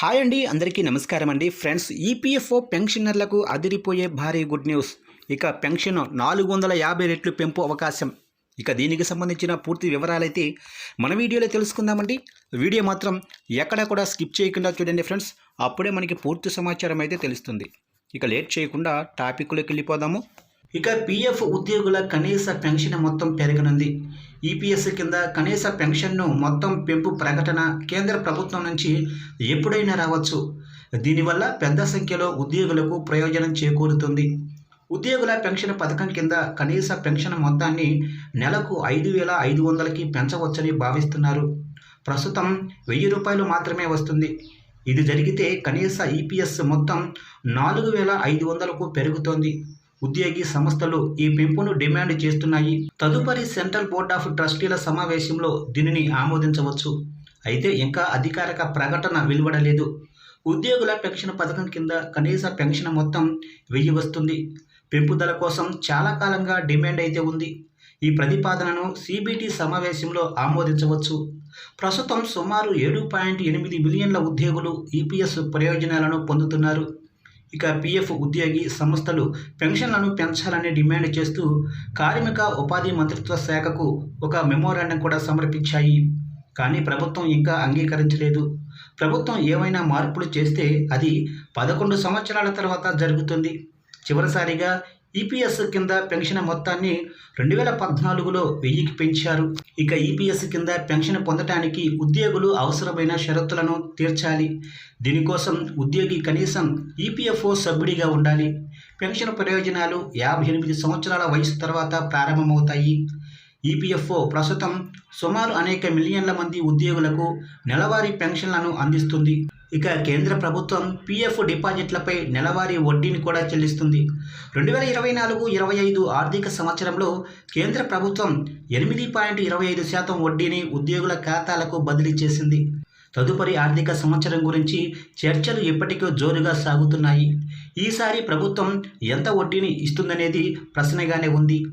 Hi అండి అందరికీ నమస్కారం అండి. ఫ్రెండ్స్ ఈపీఎఫ్ఓ పెన్షనర్లకు అదిరిపోయే భారీ గుడ్ న్యూస్. ఇక పెన్షన్ నాలుగు వందల యాభై రెట్లు పెంపు అవకాశం. ఇక దీనికి సంబంధించిన పూర్తి వివరాలైతే మన వీడియోలో తెలుసుకుందామండి. వీడియో మాత్రం ఎక్కడ కూడా స్కిప్ చేయకుండా చూడండి ఫ్రెండ్స్. అప్పుడే మనకి పూర్తి సమాచారం అయితే తెలుస్తుంది. ఇక లేట్ చేయకుండా టాపిక్లోకి వెళ్ళిపోదాము. ఇక పీఎఫ్ ఉద్యోగుల కనీస పెన్షన్ మొత్తం పెరగనుంది. ఈపీఎస్ కింద కనీస పెన్షన్ను మొత్తం పెంపు ప్రకటన కేంద్ర ప్రభుత్వం నుంచి ఎప్పుడైనా రావచ్చు. దీనివల్ల పెద్ద సంఖ్యలో ఉద్యోగులకు ప్రయోజనం చేకూరుతుంది. ఉద్యోగుల పెన్షన్ పథకం కింద కనీస పెన్షన్ మొత్తాన్ని నెలకు ఐదు వేల ఐదు వందలకి పెంచవచ్చని భావిస్తున్నారు. ప్రస్తుతం వెయ్యి రూపాయలు మాత్రమే వస్తుంది. ఇది జరిగితే కనీస ఈపీఎస్ మొత్తం నాలుగు వేల ఐదు వందలకు పెరుగుతోంది. ఉద్యోగి సంస్థలు ఈ పెంపును డిమాండ్ చేస్తున్నాయి. తదుపరి సెంట్రల్ బోర్డ్ ఆఫ్ ట్రస్టీల సమావేశంలో దీనిని ఆమోదించవచ్చు. అయితే ఇంకా అధికారిక ప్రకటన వెలువడలేదు. ఉద్యోగుల పెన్షన్ పథకం కింద కనీస పెన్షన్ మొత్తం వెయ్యి వస్తుంది. పెంపుదల కోసం చాలా కాలంగా డిమాండ్ అయితే ఉంది. ఈ ప్రతిపాదనను సిబిటి సమావేశంలో ఆమోదించవచ్చు. ప్రస్తుతం సుమారు ఏడు పాయింట్ ఎనిమిది మిలియన్ల ఉద్యోగులు ఈపీఎస్ ప్రయోజనాలను పొందుతున్నారు. ఇక పిఎఫ్ ఉద్యోగి సంస్థలు పెన్షన్లను పెంచాలని డిమాండ్ చేస్తూ కార్మిక ఉపాధి మంత్రిత్వ శాఖకు ఒక మెమోరాండం కూడా సమర్పించాయి. కానీ ప్రభుత్వం ఇంకా అంగీకరించలేదు. ప్రభుత్వం ఏమైనా మార్పులు చేస్తే అది పదకొండు సంవత్సరాల తర్వాత జరుగుతుంది. చివరిసారిగా ఈపీఎస్ కింద పెన్షన్ మొత్తాన్ని రెండు వేల పద్నాలుగులో వెయ్యికి పెంచారు. ఇక ఈపీఎస్ కింద పెన్షన్ పొందటానికి ఉద్యోగులు అవసరమైన షరతులను తీర్చాలి. దీనికోసం ఉద్యోగి కనీసం ఈపీఎఫ్ఓ సభ్యుడిగా ఉండాలి. పెన్షన్ ప్రయోజనాలు యాభై ఎనిమిది సంవత్సరాల వయసు తర్వాత ప్రారంభమవుతాయి. ఈపీఎఫ్ఓ ప్రస్తుతం సుమారు అనేక మిలియన్ల మంది ఉద్యోగులకు నెలవారీ పెన్షన్లను అందిస్తుంది. ఇక కేంద్ర ప్రభుత్వం పీఎఫ్ డిపాజిట్లపై నెలవారీ వడ్డీని కూడా చెల్లిస్తుంది. రెండు వేల ఇరవై నాలుగు ఇరవై ఐదు ఆర్థిక సంవత్సరంలో కేంద్ర ప్రభుత్వం ఎనిమిది పాయింట్ ఇరవై ఐదు శాతం వడ్డీని ఉద్యోగుల ఖాతాలకు బదిలీ చేసింది. తదుపరి ఆర్థిక సంవత్సరం గురించి చర్చలు ఇప్పటికీ జోరుగా సాగుతున్నాయి. ఈసారి ప్రభుత్వం ఎంత వడ్డీని ఇస్తుందనేది ప్రశ్నగానే ఉంది.